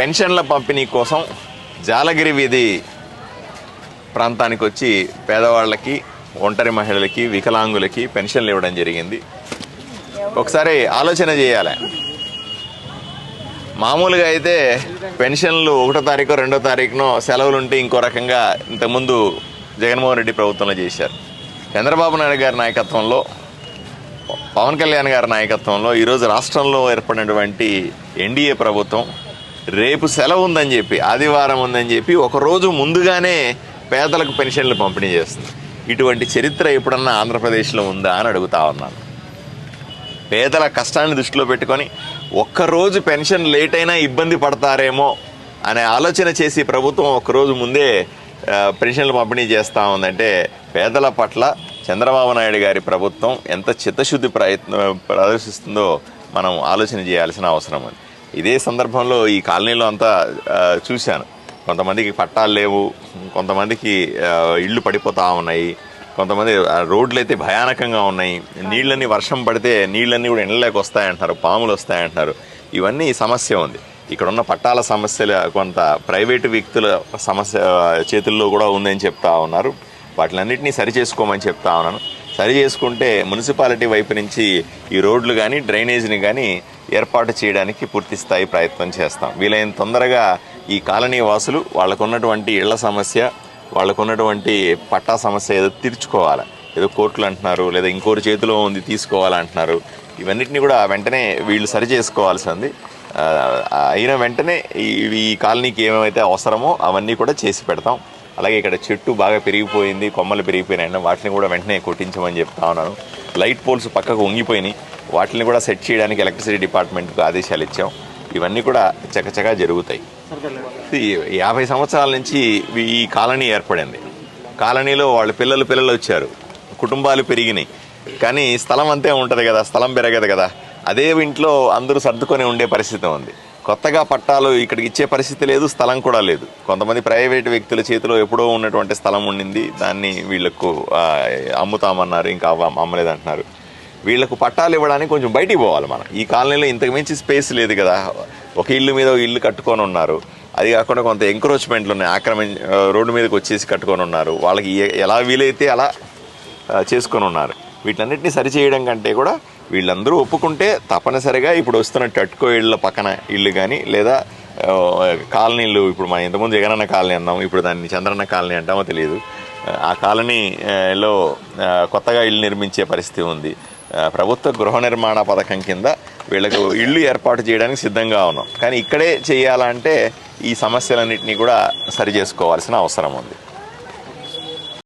పెన్షన్ల పంపిణీ కోసం జాలగిరి వీధి ప్రాంతానికి వచ్చి పేదవాళ్ళకి ఒంటరి మహిళలకి వికలాంగులకి పెన్షన్లు ఇవ్వడం జరిగింది. ఒకసారి ఆలోచన చేయాలి. మామూలుగా అయితే పెన్షన్లు ఒకటో తారీఖు రెండో తారీఖునో సెలవులు ఉంటే ఇంకో రకంగా ఇంతకుముందు జగన్మోహన్ రెడ్డి ప్రభుత్వంలో చేశారు. చంద్రబాబు నాయుడు గారి నాయకత్వంలో పవన్ కళ్యాణ్ గారి నాయకత్వంలో ఈరోజు రాష్ట్రంలో ఏర్పడినటువంటి ఎన్డీఏ ప్రభుత్వం రేపు సెలవు ఉందని చెప్పి ఆదివారం ఉందని చెప్పి ఒకరోజు ముందుగానే పేదలకు పెన్షన్లు పంపిణీ చేస్తుంది. ఇటువంటి చరిత్ర ఎప్పుడన్నా ఆంధ్రప్రదేశ్లో ఉందా అని అడుగుతా ఉన్నాను. పేదల కష్టాన్ని దృష్టిలో పెట్టుకొని ఒక్కరోజు పెన్షన్ లేట్ అయినా ఇబ్బంది పడతారేమో అనే ఆలోచన చేసి ప్రభుత్వం ఒక్కరోజు ముందే పెన్షన్లు పంపిణీ చేస్తూ ఉందంటే పేదల పట్ల చంద్రబాబు నాయుడు గారి ప్రభుత్వం ఎంత చిత్తశుద్ధి ప్రయత్నం ప్రదర్శిస్తుందో మనం ఆలోచన చేయాల్సిన అవసరం ఉంది. ఇదే సందర్భంలో ఈ కాలనీలో అంతా చూశాను. కొంతమందికి పట్టాలు లేవు కొంతమందికి ఇళ్ళు పడిపోతూ ఉన్నాయి కొంతమంది రోడ్లు అయితే భయానకంగా ఉన్నాయి నీళ్ళని వర్షం పడితే నీళ్ళన్నీ కూడా ఎండలోకి వస్తాయంటున్నారు పాములు వస్తాయంటున్నారు. ఇవన్నీ సమస్య ఉంది. ఇక్కడ ఉన్న పట్టాల సమస్యలు కొంత ప్రైవేటు వ్యక్తుల సమస్య చేతుల్లో కూడా ఉందని చెప్తా ఉన్నారు. వాటిలన్నింటినీ సరి చేసుకోమని చెప్తా ఉన్నాను. సరి చేసుకుంటే మున్సిపాలిటీ వైపు నుంచి ఈ రోడ్లు కానీ డ్రైనేజీని కానీ ఏర్పాటు చేయడానికి పూర్తి స్థాయి ప్రయత్నం చేస్తాం. వీలైన తొందరగా ఈ కాలనీ వాసులు వాళ్ళకున్నటువంటి ఇళ్ళ సమస్య వాళ్ళకున్నటువంటి పట్టా సమస్య ఏదో తీర్చుకోవాలి. ఏదో కోర్టులు అంటున్నారు లేదా ఇంకోటి చేతిలో ఉంది తీసుకోవాలంటున్నారు ఇవన్నిటిని కూడా వెంటనే వీళ్ళు సరి చేసుకోవాల్సింది. అయిన వెంటనే ఈ కాలనీకి ఏమైతే అవసరమో అవన్నీ కూడా చేసి పెడతాం. అలాగే ఇక్కడ చెట్టు బాగా పెరిగిపోయింది కొమ్మలు పెరిగిపోయినాయి వాటిని కూడా వెంటనే కొట్టించమని చెప్తా ఉన్నాను. లైట్ పోల్స్ పక్కకు వంగిపోయినాయి. వాటిని కూడా సెట్ చేయడానికి ఎలక్ట్రిసిటీ డిపార్ట్మెంట్కు ఆదేశాలు ఇచ్చాం. ఇవన్నీ కూడా చకచకా జరుగుతాయి. యాభై సంవత్సరాల నుంచి ఈ కాలనీ ఏర్పడింది. కాలనీలో వాళ్ళ పిల్లలు పిల్లలు వచ్చారు. కుటుంబాలు పెరిగినాయి. కానీ స్థలం అంతే ఉంటుంది కదా స్థలం పెరగదు కదా. అదే ఇంట్లో అందరూ సర్దుకొని ఉండే పరిస్థితి ఉంది. కొత్తగా పట్టాలు ఇక్కడికి ఇచ్చే పరిస్థితి లేదు స్థలం కూడా లేదు. కొంతమంది ప్రైవేట్ వ్యక్తుల చేతిలో ఎప్పుడో ఉన్నటువంటి స్థలం ఉండింది దాన్ని వీళ్ళకు అమ్ముతామన్నారు ఇంకా అవ్వ- అమ్మలేదంటున్నారు. వీళ్ళకు పట్టాలు ఇవ్వడానికి కొంచెం బయటికి పోవాలి మనం. ఈ కాలనీలో ఇంతకు మించి స్పేస్ లేదు కదా. ఒక ఇల్లు మీద ఒక ఇల్లు కట్టుకొని ఉన్నారు. అది కాకుండా కొంత ఎంక్రోచ్మెంట్లు ఉన్నాయి. ఆక్రమి రోడ్డు మీదకి వచ్చేసి కట్టుకొని ఉన్నారు. వాళ్ళకి ఎలా వీలైతే అలా చేసుకొని ఉన్నారు. వీటన్నిటిని సరిచేయడం కంటే కూడా వీళ్ళందరూ ఒప్పుకుంటే తప్పనిసరిగా ఇప్పుడు వస్తున్న టట్కో ఇళ్ళ పక్కన ఇల్లు కానీ లేదా కాలనీలు ఇప్పుడు మన ఇంతకుముందు జగనన్న కాలనీ అన్నాం ఇప్పుడు దాన్ని చంద్రన్న కాలనీ అంటామో తెలియదు. ఆ కాలనీలో కొత్తగా ఇల్లు నిర్మించే పరిస్థితి ఉంది. ప్రభుత్వ గృహ నిర్మాణ పథకం కింద వీళ్ళకు ఇల్లు ఏర్పాటు చేయడానికి సిద్ధంగా ఉన్నాం. కానీ ఇక్కడే చేయాలంటే ఈ సమస్యలన్నింటినీ కూడా సరి చేసుకోవాల్సిన అవసరం ఉంది.